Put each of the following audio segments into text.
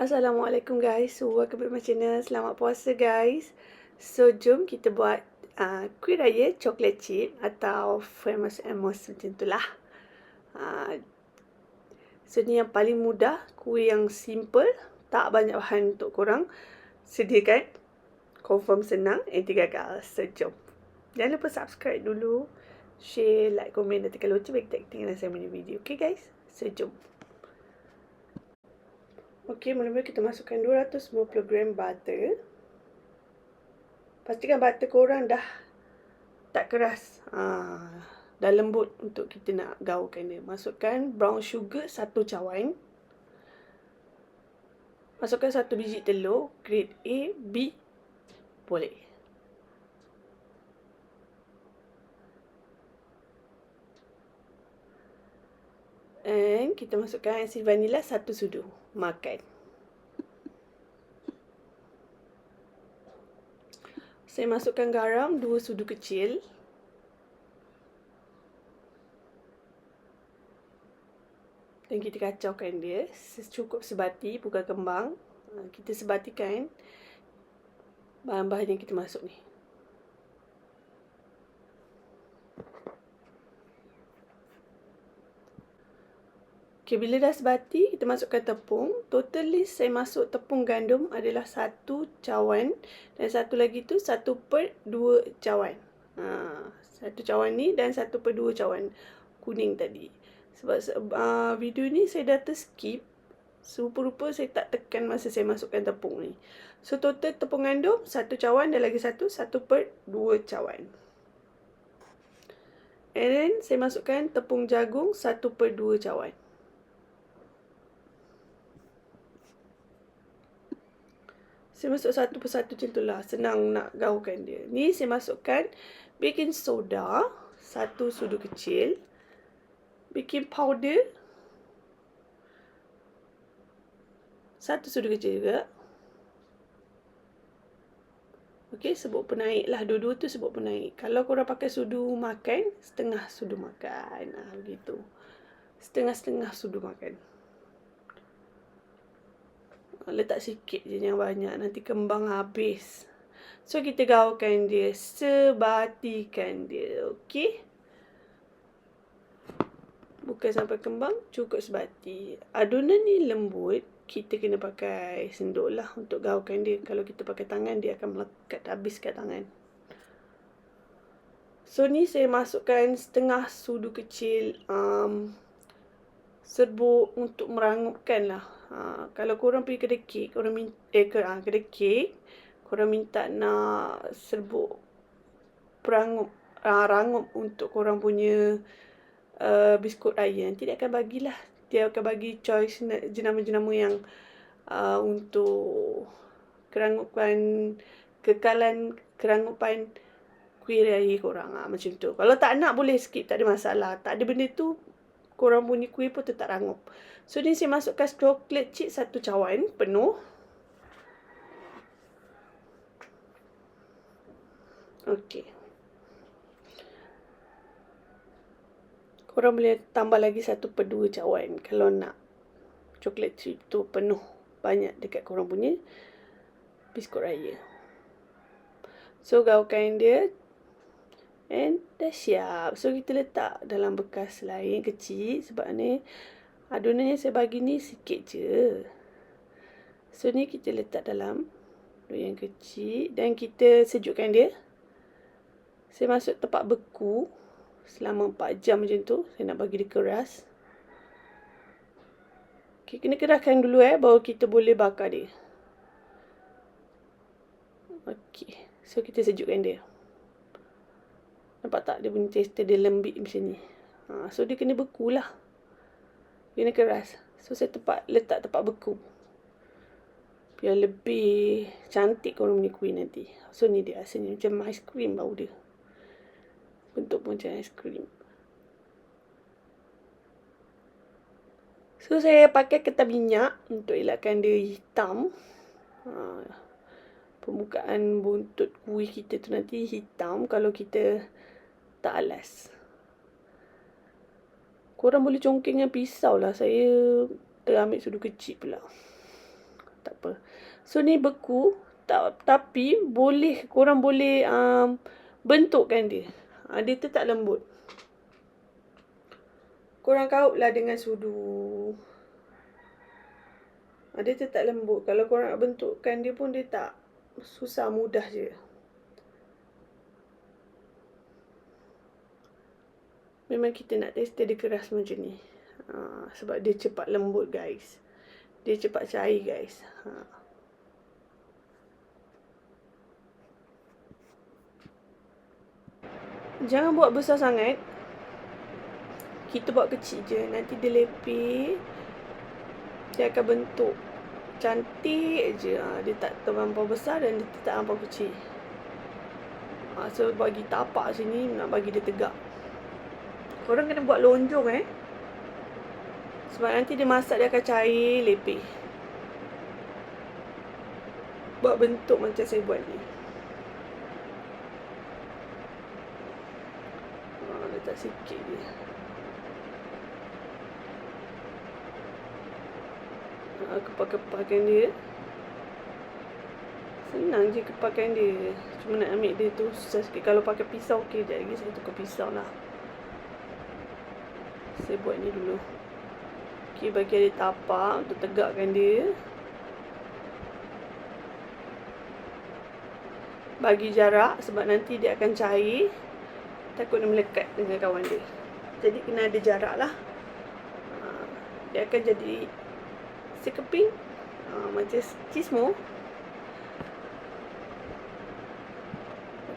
Assalamualaikum guys. Welcome back my channel. Selamat puasa guys. So, jom kita buat uh, kuih raya coklat chip atau famous amos macam tu lah. Uh, so, ni yang paling mudah. Kuih yang simple. Tak banyak bahan untuk korang. Sediakan. Confirm senang. Anti gagal. So, jom. Jangan lupa subscribe dulu. Share, like, komen dan tekan lonceng bagi tak ketinggalan saya punya video. Okay guys? So, jom. Okey, mula-mula kita masukkan 250 gram butter. Pastikan butter korang dah tak keras. Ha, dah lembut untuk kita nak gaulkan dia. Masukkan brown sugar satu cawan. Masukkan satu biji telur. Grade A, B. Boleh. And kita masukkan asin vanila satu sudu makan. Saya masukkan garam dua sudu kecil. Dan kita kacaukan dia secukup sebati, bukan kembang. Ha, kita sebatikan bahan-bahan yang kita masuk ni. Okay, bila dah sebati, kita masukkan tepung. Totally saya masuk tepung gandum adalah satu cawan. Dan satu lagi tu satu per dua cawan. Ha, satu cawan ni dan satu per dua cawan kuning tadi. Sebab uh, video ni saya dah terskip. Serupa-rupa saya tak tekan masa saya masukkan tepung ni. So total tepung gandum satu cawan dan lagi satu satu per dua cawan. And then saya masukkan tepung jagung satu per dua cawan. Saya masuk satu persatu macam tu lah. Senang nak gaulkan dia. Ni saya masukkan baking soda. Satu sudu kecil. Baking powder. Satu sudu kecil juga. Okey, sebut penaik lah. Dua-dua tu sebut penaik. Kalau korang pakai sudu makan, setengah sudu makan. Ha, begitu. Setengah-setengah sudu makan letak sikit je yang banyak nanti kembang habis. So kita gaulkan dia. Sebatikan dia okey? Bukan sampai kembang cukup sebati. Adunan ni lembut. Kita kena pakai senduk lah untuk gaulkan dia. Kalau kita pakai tangan dia akan melekat habis kat tangan. So ni saya masukkan setengah sudu kecil um, serbuk untuk merangupkan lah Ha, kalau korang pergi kedai kek, korang minta, eh, ke, ha, kedai kek, korang minta nak serbuk perangup, ha, rangup untuk korang punya uh, biskut raya. Nanti dia akan bagilah. Dia akan bagi choice jenama-jenama yang uh, untuk kerangupan, kekalan kerangupan kuih raya korang. Ha, macam tu. Kalau tak nak boleh skip, tak ada masalah. Tak ada benda tu, korang punya kuih pun tetap rangup. So, ni saya masukkan coklat chip satu cawan penuh. Okey. Korang boleh tambah lagi satu per dua cawan kalau nak coklat chip tu penuh banyak dekat korang punya biskut raya. So, gaulkan dia And dah siap. So kita letak dalam bekas lain kecil sebab ni adunan yang saya bagi ni sikit je. So ni kita letak dalam yang kecil dan kita sejukkan dia. Saya masuk tempat beku selama 4 jam macam tu. Saya nak bagi dia keras. Okay, kena keraskan dulu eh baru kita boleh bakar dia. Okey. So kita sejukkan dia. Nampak tak dia punya tester dia lembik macam ni. Ha, so dia kena beku lah. Kena keras. So saya tepat, letak tempat beku. Biar lebih cantik korang punya kuih nanti. So ni dia asalnya macam ice cream bau dia. Bentuk macam ice cream. So saya pakai ketan minyak untuk elakkan dia hitam. Ha, permukaan buntut kuih kita tu nanti hitam kalau kita tak alas. Korang boleh congking dengan pisau lah. Saya terambil sudu kecil pula. apa. So ni beku tak, tapi boleh korang boleh um, bentukkan dia. Ha, dia tu tak lembut. Korang kauplah dengan sudu. Ha, dia tu tak lembut. Kalau korang nak bentukkan dia pun dia tak susah mudah je. Memang kita nak test dia keras macam ni. Ha, sebab dia cepat lembut guys. Dia cepat cair guys. Ha. Jangan buat besar sangat. Kita buat kecil je. Nanti dia lepih. Dia akan bentuk cantik je. Ha, dia tak terlampau besar dan dia tak terlampau kecil. Ha, so bagi tapak sini nak bagi dia tegak. Korang kena buat lonjong eh. Sebab nanti dia masak dia akan cair lepeh. Buat bentuk macam saya buat ni. Ha, letak sikit dia. Ha, kepal-kepalkan dia. Senang je kepalkan dia. Cuma nak ambil dia tu susah sikit. Kalau pakai pisau, okey. Sekejap lagi saya tukar pisau lah saya buat ni dulu. Ok bagi ada tapak untuk tegakkan dia. Bagi jarak sebab nanti dia akan cair. Takut dia melekat dengan kawan dia. Jadi kena ada jarak lah. Ha, dia akan jadi sekeping. Ha, macam cismo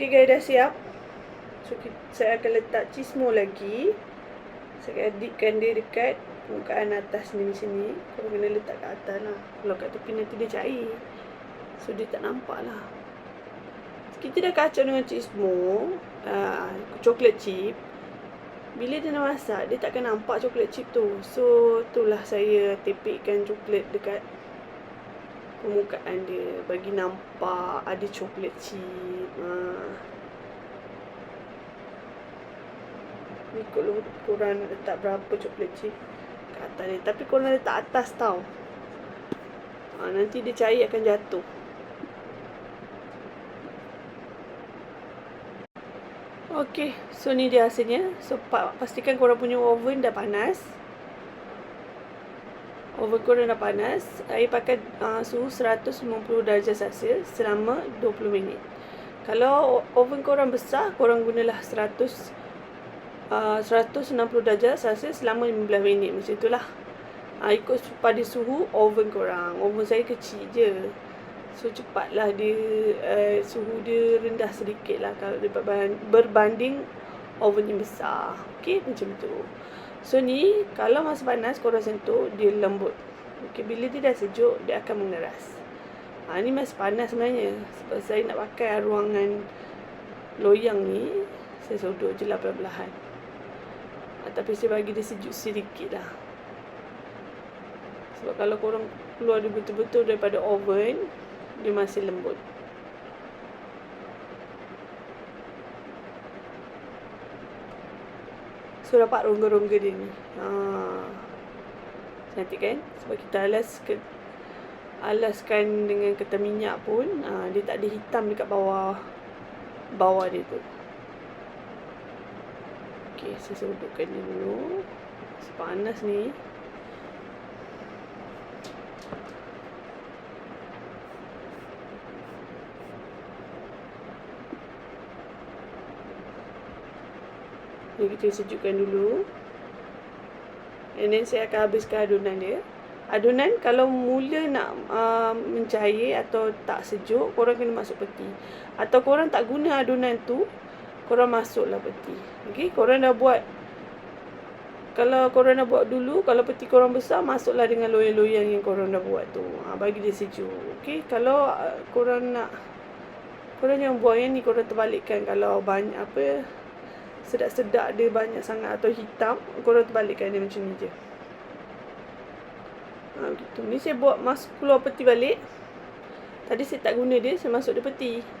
ok guys dah siap. So saya akan letak cismo lagi saya adikkan dia dekat permukaan atas ni sini. Kau kena letak kat atas lah. Kalau kat tepi nanti dia cair. So dia tak nampak lah. Kita dah kacau dengan chip semua. Uh, coklat chip. Bila dia nak masak, dia takkan nampak coklat chip tu. So itulah saya tepikkan coklat dekat permukaan dia. Bagi nampak ada coklat chip. Uh. Ni kalau korang nak letak berapa coklat chip kat atas ni. Tapi korang letak atas tau. Ha, nanti dia cair akan jatuh. Okey, so ni dia hasilnya. So pastikan korang punya oven dah panas. Oven korang dah panas. Air pakai uh, suhu 150 darjah Celsius selama 20 minit. Kalau oven korang besar, korang gunalah 100 uh, 160 darjah Celsius selama 15 minit macam itulah. Uh, ikut pada suhu oven korang. Oven saya kecil je. So cepatlah dia uh, suhu dia rendah sedikit lah kalau berbanding oven yang besar. Okey macam tu. So ni kalau masa panas korang sentuh dia lembut. Okey bila dia dah sejuk dia akan mengeras. Ha, ni masih panas sebenarnya Sebab saya nak pakai ruangan loyang ni Saya sodok je lah perlahan-lahan tapi saya bagi dia sejuk sedikit lah. Sebab kalau korang keluar dia betul-betul daripada oven dia masih lembut. So dapat rongga-rongga dia ni. Ha. cantik kan? Sebab kita alas ke alaskan dengan ketan minyak pun ha, dia tak ada hitam dekat bawah bawah dia tu Okey, saya dia dulu. Panas ni. Ni kita sejukkan dulu. And then saya akan habiskan adunan dia. Adunan kalau mula nak uh, mencair atau tak sejuk, korang kena masuk peti. Atau korang tak guna adunan tu, korang masuklah peti. Okey, korang dah buat kalau korang dah buat dulu, kalau peti korang besar, masuklah dengan loyang-loyang yang korang dah buat tu. Ha, bagi dia sejuk. Okey, kalau uh, korang nak korang yang buat yang ni korang terbalikkan kalau banyak apa sedak-sedak dia banyak sangat atau hitam, korang terbalikkan dia macam ni je. Ha, gitu. Ni saya buat masuk keluar peti balik. Tadi saya tak guna dia, saya masuk dia peti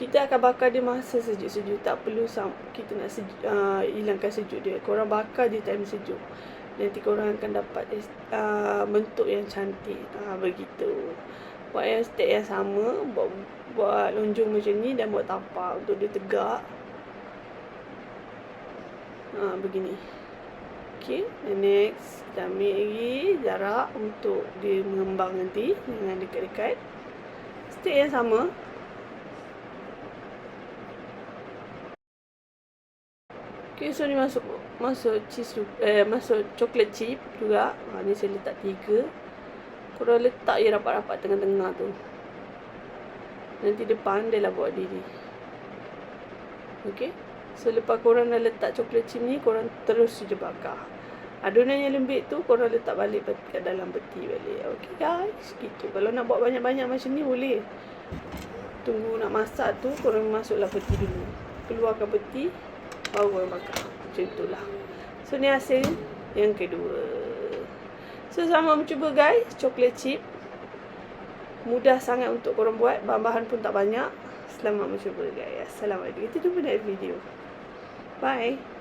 kita akan bakar dia masa sejuk-sejuk. Tak perlu kita nak sejuk, uh, hilangkan sejuk dia. Korang bakar dia time sejuk. Nanti korang akan dapat uh, bentuk yang cantik. Uh, begitu. Buat yang step yang sama buat buat lonjong macam ni dan buat tapak untuk dia tegak. Uh, begini. Okay, next kita ambil lagi jarak untuk dia mengembang nanti dengan dekat-dekat. Step yang sama. Okay, so ni masuk masuk cheese eh masuk coklat chip juga. Ha, ni saya letak tiga. Korang letak je rapat-rapat tengah-tengah tu. Nanti dia lah buat diri. Okay. So lepas korang dah letak coklat chip ni, korang terus je bakar. Adunan yang lembik tu korang letak balik ke dalam peti balik. Okay guys, gitu. Kalau nak buat banyak-banyak macam ni boleh. Tunggu nak masak tu korang masuklah peti dulu. Keluarkan peti, korang bakar. Macam itulah. So ni hasil yang kedua. So sama mencuba guys, coklat chip. Mudah sangat untuk korang buat, bahan-bahan pun tak banyak. Selamat mencuba guys. Assalamualaikum. Kita jumpa dalam video. Bye.